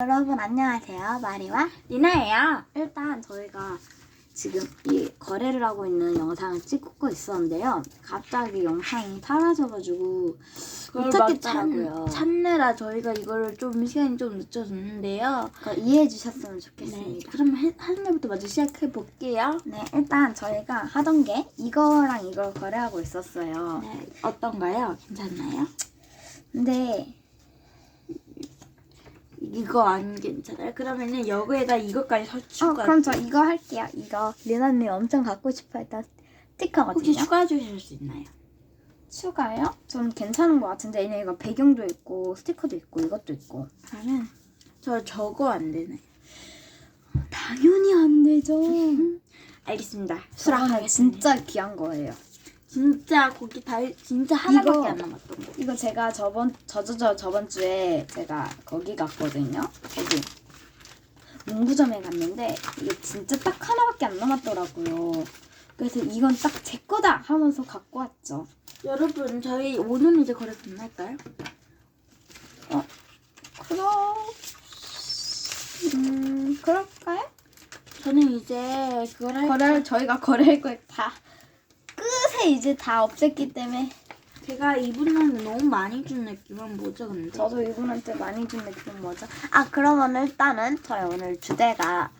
여러분 안녕하세요. 마리와 리나예요. 일단 저희가 지금 이 거래를 하고 있는 영상을 찍고 있었는데요. 갑자기 영상이 사라져가지고 못 찾겠더라고요. 찾, 찾느라 저희가 이거를 좀 시간이 좀 늦춰졌는데요. 그거 이해해 주셨으면 네. 좋겠습니다. 그럼 해- 하는 날부터 먼저 시작해 볼게요. 네, 일단 저희가 하던 게 이거랑 이걸 거래하고 있었어요. 네. 어떤가요? 괜찮나요? 근데 이거 안 괜찮아요? 그러면은 여기에다 이것까지 설 어. 그럼 저 이거 할게요. 이거 리나님 엄청 갖고 싶어 했던 스티커거든요. 혹시 추가해 주실 수 있나요? 추가요? 전 괜찮은 것 같은데 얘네 이거 배경도 있고 스티커도 있고 이것도 있고 그러면 저 저거 안 되네. 당연히 안 되죠. 알겠습니다. 수락하겠습니다. 진짜 귀한 거예요. 진짜 고기 다 진짜 하나밖에 이거- 안 남았던 거. 이거 제가 저번 저저저 저번 주에 제가 거기 갔거든요. 거기 문구점에 갔는데 이게 진짜 딱 하나밖에 안 남았더라고요. 그래서 이건 딱 제 거다 하면서 갖고 왔죠. 여러분 저희 오늘 이제 거래 끝날까요? 그럼 음 그럴까요? 저는 이제 그걸 할 거래를 저희가 거래할 걸다 이제 다 없앴기 때문에 제가 이분한테 너무 많이 준 느낌은 뭐죠 근데? 저도 이분한테 많이 준 느낌 뭐죠? 아 그러면 일단은 저희 오늘 주제가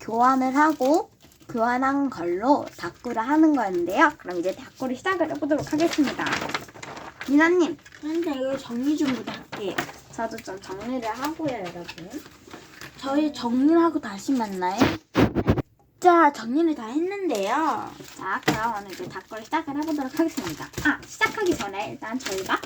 교환을 하고 교환한 걸로 다꾸를 하는 거였는데요. 그럼 이제 다꾸를 시작을 해보도록 하겠습니다. 미나님, 근데 이거 정리 좀부터 할게요. 저도 좀 정리를 하고요, 여러분. 저희 정리를 하고 다시 만나요. 자 정리를 다 했는데요. 자, 그럼 이제 다꾸를 시작을 해보도록 하겠습니다. 아, 시작하기 전에 일단 저희가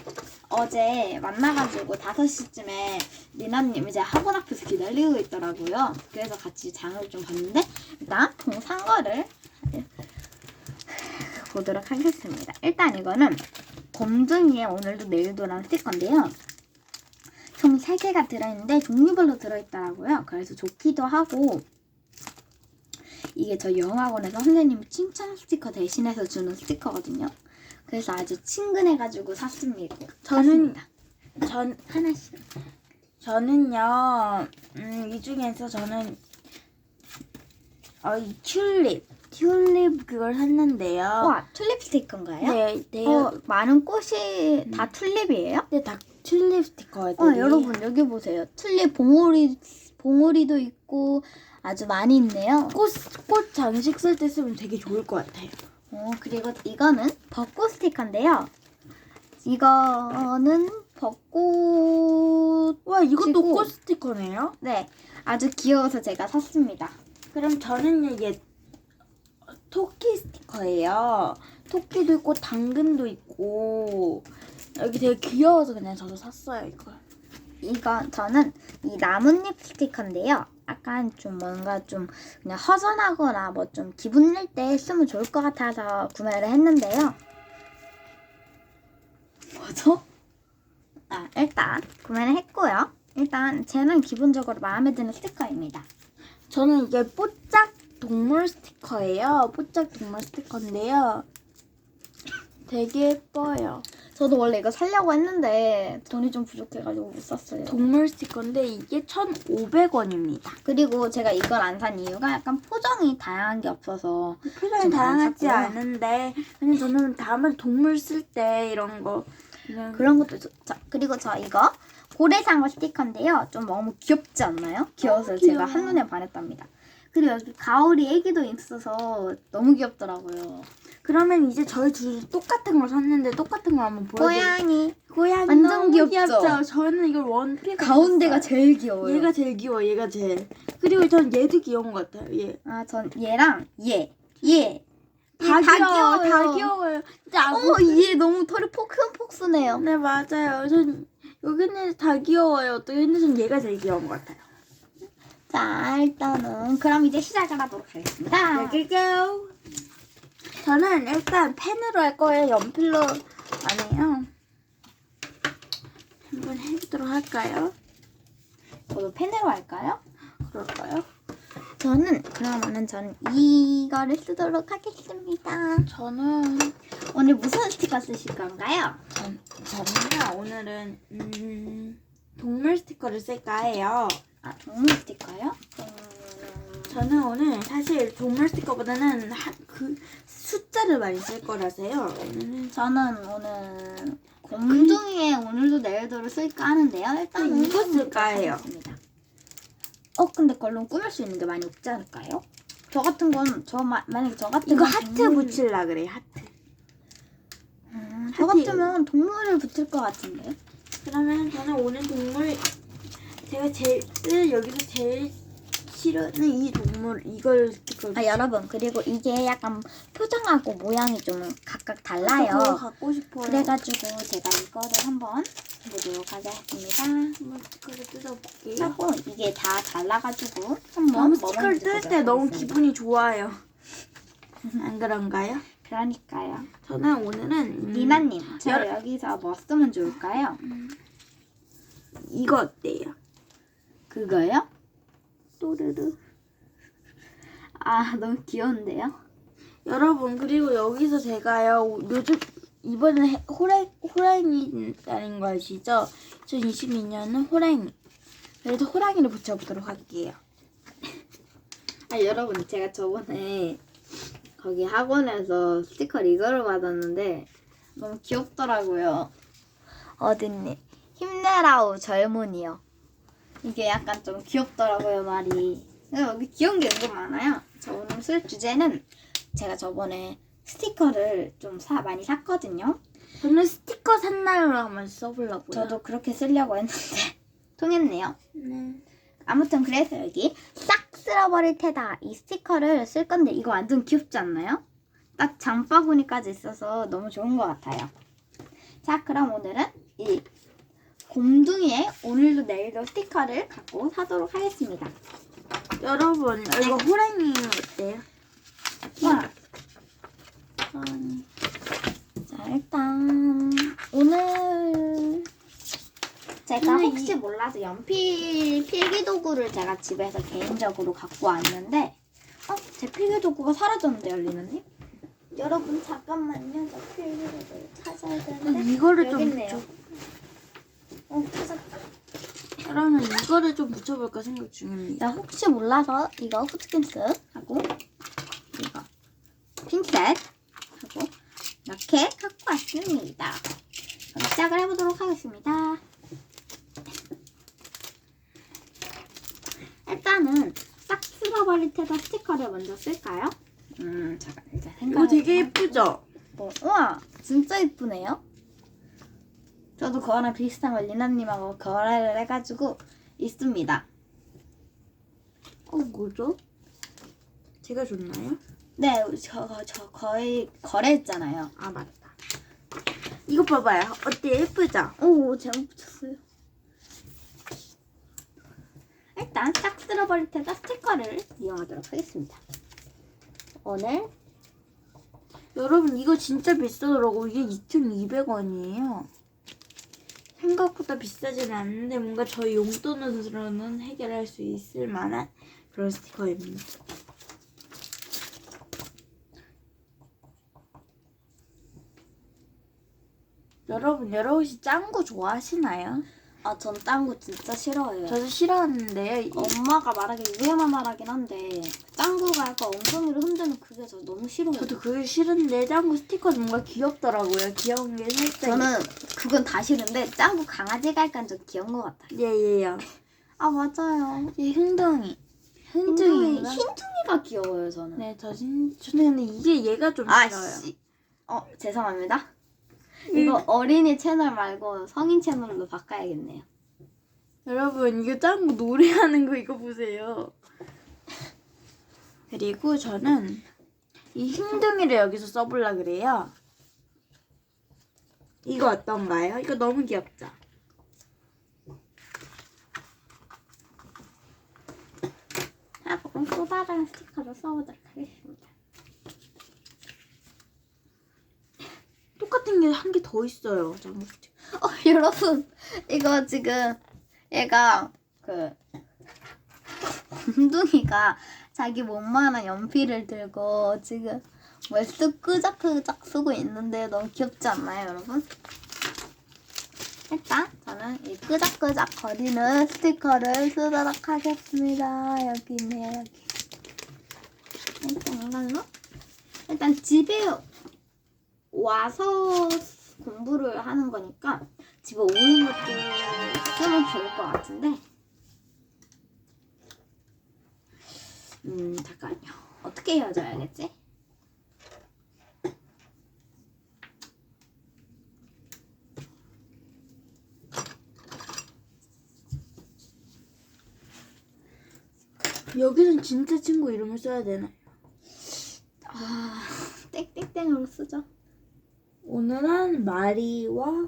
어제 만나가지고 5시쯤에 미나님 이제 학원 앞에서 기다리고 있더라고요. 그래서 같이 장을 좀 봤는데 일단 동산 거를 보도록 하겠습니다. 일단 이거는 곰둥이에 오늘도 내일도라는 스티커인데요. 총 3개가 들어있는데 종류별로 들어있더라고요. 그래서 좋기도 하고 이게 저 영어학원에서 선생님이 칭찬 스티커 대신해서 주는 스티커거든요. 그래서 아주 친근해가지고 샀습니다. 저는- 샀습니다. 전 하나씩. 저는요. 음, 이 중에서 저는 어, 이 튤립 튤립 그걸 샀는데요. 와 튤립 스티커인가요? 네, 네. 어, 많은 꽃이 다 튤립이에요? 네, 다 튤립 스티커예요. 어, 여러분 여기 보세요. 튤립 봉오리 봉오리도 있고 아주 많이 있네요. 꽃, 꽃 장식 쓸 때 쓰면 되게 좋을 것 같아요. 어, 그리고 이거는 벚꽃 스티커인데요. 이거는 벚꽃 와, 이것도 지고. 꽃 스티커네요. 네 아주 귀여워서 제가 샀습니다. 그럼 저는요, 얘 토끼 스티커예요. 토끼도 있고 당근도 있고 여기 되게 귀여워서 그냥 저도 샀어요 이걸. 이건 저는 이 나뭇잎 스티커인데요. 약간 좀 뭔가 좀 그냥 허전하거나 뭐 좀 기분 낼 때 쓰면 좋을 것 같아서 구매를 했는데요. 뭐죠? 아, 일단 구매를 했고요. 일단 쟤는 기본적으로 마음에 드는 스티커입니다. 저는 이게 뽀짝 동물 스티커예요. 뽀짝 동물 스티커인데요. 되게 예뻐요. 저도 원래 이거 살려고 했는데 돈이 좀 부족해가지고 못 샀어요. 동물 스티커인데 이게 1,500원입니다. 그리고 제가 이걸 안 산 이유가 약간 포장이 다양한 게 없어서 표정이 좀 다양하지 많았고요. 않은데 그냥 저는 다음에 동물 쓸 때 이런 거 그냥 그런 것도 좋죠. 그리고 저 이거 고래상어 스티커인데요. 좀 너무 귀엽지 않나요? 귀여워서 너무 제가 귀여워. 한눈에 반했답니다. 그리고 여기 가오리 애기도 있어서 너무 귀엽더라고요. 그러면 이제 저희 둘이 똑같은 걸 샀는데 똑같은 걸 한번 보여드릴게요. 고양이 고양이 완전 너무 귀엽죠? 저는 이걸 원피가 가운데가 제일 귀여워요. 얘가 제일 귀여워. 얘가 제일. 그리고 전 얘도 귀여운 것 같아요. 얘. 아, 전 얘랑 얘, 얘. 다, 얘다 귀여워. 귀여워요. 다 귀여워요. 진짜. 어머, 얘 너무 털이 포, 큰 폭스네요. 네 맞아요. 전 여기는 다 귀여워요. 어떻게 근데 전 얘가 제일 귀여운 것 같아요. 자, 일단은 그럼 이제 시작을 하도록 하겠습니다. 여기요. 저는 일단 펜으로 할 거예요. 연필로 아니에요. 한번 해보도록 할까요? 저도 펜으로 할까요? 그럴까요? 저는 그러면은 저는 이거를 쓰도록 하겠습니다. 저는 오늘 무슨 스티커 쓰실 건가요? 전, 저는요 오늘은 음, 동물 스티커를 쓸까 해요. 아 동물 스티커요? 음, 저는 오늘 사실 동물 스티커보다는 하, 그 숫자를 많이 쓸 거라서요. 오늘은 저는 오늘 곰둥이에 오늘도 내일도를 쓸까 하는데요. 일단은 이거 쓸까 해요. 하겠습니다. 어 근데 그걸로 꾸밀 수 있는 게 많이 없지 않을까요? 저 같은 건 저 만약에 저 같은 이거 건 하트 동물- 붙일라 그래 하트. 음, 저 하트 같으면 동물을 붙일 것 같은데. 그러면 저는 오늘 동물 제가 제일 여기서 제일 싫어하는 이 동물 이걸. 아 여러분 그리고 이게 약간 표정하고 모양이 좀 각각 그거 달라요. 갖고 싶어요. 그래가지고 제가 이거를 한번 보도록 하겠습니다. 한번 스티커를 뜯어볼게요. 하고 이게 다 잘라가지고 한번 너무 스티커를 뜯을 때 너무. 기분이 좋아요. 안 그런가요? 그러니까요. 저는 오늘은 음, 니나님, 저 여러- 여기서 뭐 쓰면 좋을까요? 이거 어때요? 그거요? 또르르. 아 너무 귀여운데요? 여러분 그리고 여기서 제가요 요즘 이번에 해- 호랭 호랑이라는 거 아시죠? 2022년은 호랑이. 그래서 호랑이를 붙여보도록 할게요. 아 여러분 제가 저번에 거기 학원에서 스티커 이거를 받았는데 너무 귀엽더라고요. 어딨니? 힘내라우 젊은이요. 이게 약간 좀 귀엽더라고요 말이. 여기 귀여운 게 은근 많아요. 저 오늘 쓸 주제는 제가 저번에 스티커를 좀 사, 많이 샀거든요. 저는 스티커 산 날로 한번 써보려고요. 저도 그렇게 쓰려고 했는데 통했네요. 네. 아무튼 그래서 여기 싹 쓸어버릴 테다 이 스티커를 쓸 건데 이거 완전 귀엽지 않나요? 딱 장바구니까지 있어서 너무 좋은 것 같아요. 자 그럼 오늘은 이 곰둥이의 오늘도 내일도 스티커를 갖고 사도록 하겠습니다. 여러분 이거 호랑이 어때요? 와. 자 일단 오늘 제가 오늘 혹시 몰라서 연필 필기 도구를 제가 집에서 개인적으로 갖고 왔는데 어? 제 필기 도구가 사라졌는데요 리나님? 여러분 잠깐만요 저 필기 도구를 찾아야 되는데 이거를 여기 좀 있네요. 붙여. 어 찾았다 그러면 이거를 좀 붙여볼까 생각 중입니다. 자 혹시 몰라서 이거 후트킨스 하고 이거 핑셋 하고 이렇게 갖고 왔습니다 그럼 시작을 해보도록 하겠습니다 일단은 싹 쓸어버릴 테다 스티커를 먼저 쓸까요? 음 잠깐 일단 생각 이거 되게 예쁘죠? 뭐, 우와 진짜 예쁘네요 저도 그거랑 비슷한 걸 리나님하고 거래를 해가지고 있습니다 어 뭐죠? 제가 줬나요? 네, 저, 저 거의 거래했잖아요. 아 맞다. 이거 봐봐요. 어때 예쁘죠? 오, 잘못 붙였어요. 일단 싹 쓸어버릴 테다 스티커를 이용하도록 하겠습니다. 오늘 여러분 이거 진짜 비싸더라고. 이게 2,200원이에요. 생각보다 비싸지는 않는데 뭔가 저희 용돈으로는 해결할 수 있을 만한 그런 스티커입니다. 여러분 여러 혹시 짱구 좋아하시나요? 아, 전 딴 거 진짜 싫어해요. 저도 싫어하는데요. 이- 엄마가 말하기 위험한 말하긴 한데 짱구가 약간 엉덩이를 흔드는 그게 저 너무 싫어요. 저도 그게 싫은데 짱구 스티커는 뭔가 귀엽더라고요. 귀여운 게 살짝. 저는 그건 다 싫은데 짱구 강아지가 약간 좀 귀여운 것 같아요. 예예요. 아, 맞아요. 이 흥덩이. 흰둥이, 흥둥이인가? 흰둥이가 귀여워요, 저는. 네, 저 진, 저는 근데 이게 얘가 좀 아, 싫어요. 씨. 어, 죄송합니다. 음. 이거 어린이 채널 말고 성인 채널로 바꿔야겠네요. 여러분, 이거 짱구 노래하는 거 이거 보세요. 그리고 저는 이 흰둥이를 여기서 써볼라 그래요. 이거 어떤가요? 이거 너무 귀엽죠? 자, 그럼 또 다른 스티커를 써보도록 하겠습니다. 똑 같은 게 한 개 더 있어요. 짱구 스티커. 어, 여러분, 이거 지금 얘가 그 곰둥이가 자기 몸만한 연필을 들고 지금 뭘쓱 끄적끄적 쓰고 있는데 너무 귀엽지 않나요, 여러분? 일단 저는 이 끄적끄적 거리는 스티커를 쓰도록 하겠습니다. 여기 있네요, 여기. 일단 이걸로. 일단 집에 와서 공부를 하는 거니까 집에 오는 것도 쓰면 좋을 것 같은데. 음, 잠깐만요. 어떻게 헤어져야겠지? 여기는 진짜 친구 이름을 써야 되나요? 아, 땡땡땡으로 쓰죠. 오늘은 마리와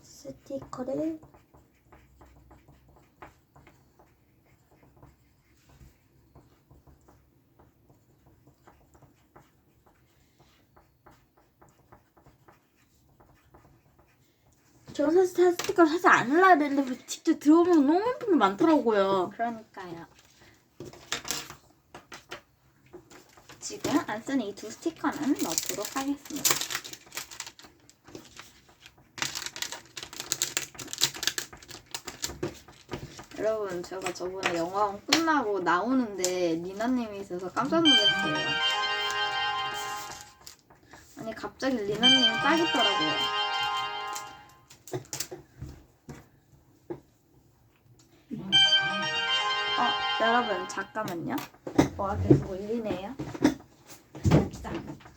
스티커를 저는 사실 스티커 사실 안 하려고 했는데 직접 들어보면 너무 예쁜 게 많더라고요. 그러니까요. 지금 안 쓰는 이 두 스티커는 넣도록 하겠습니다. 여러분, 제가 저번에 영화관 끝나고 나오는데 리나님이 있어서 깜짝 놀랐어요. 아니, 갑자기 리나님이 딱 있더라고요. 어, 여러분 잠깐만요. 뭐가 계속 울리네요. 자.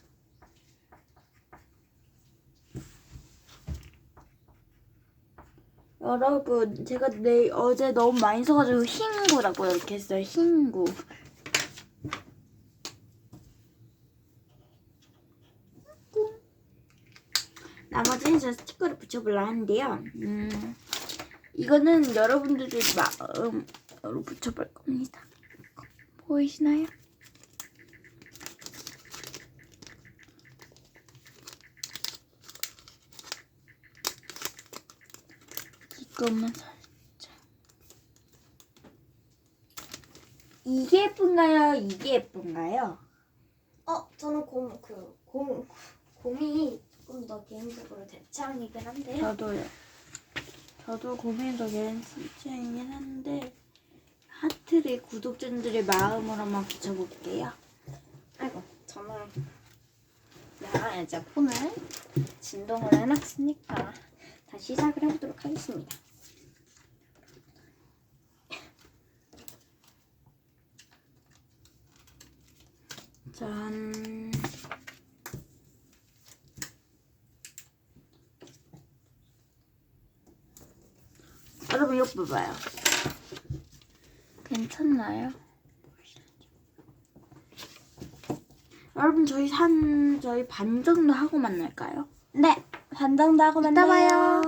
여러분, 제가 내 어제 너무 많이 써가지고 흰구라고 이렇게 했어요. 흰구. 나머지는 저 스티커를 붙여보려 하는데요. 음, 이거는 여러분들의 마음으로 붙여볼 겁니다. 보이시나요? 이것만 살짝. 이게 예쁜가요? 이게 예쁜가요? 어, 저는 곰, 그, 곰, 곰이 조금 더 개인적으로 제 취향이긴 한데요. 저도요. 저도 고민이 더 괜찮이긴 한데 하트를 구독자들의 마음으로만 붙여볼게요. 아이고, 저는 내가 이제 폰을 진동을 해놨으니까 다시 시작을 해보도록 하겠습니다. 짠. 여러분 이거 봐봐요. 괜찮나요? 여러분 저희 한 저희 반 정도 하고 만날까요? 네, 반 정도 하고 이따 만나요. 봐요.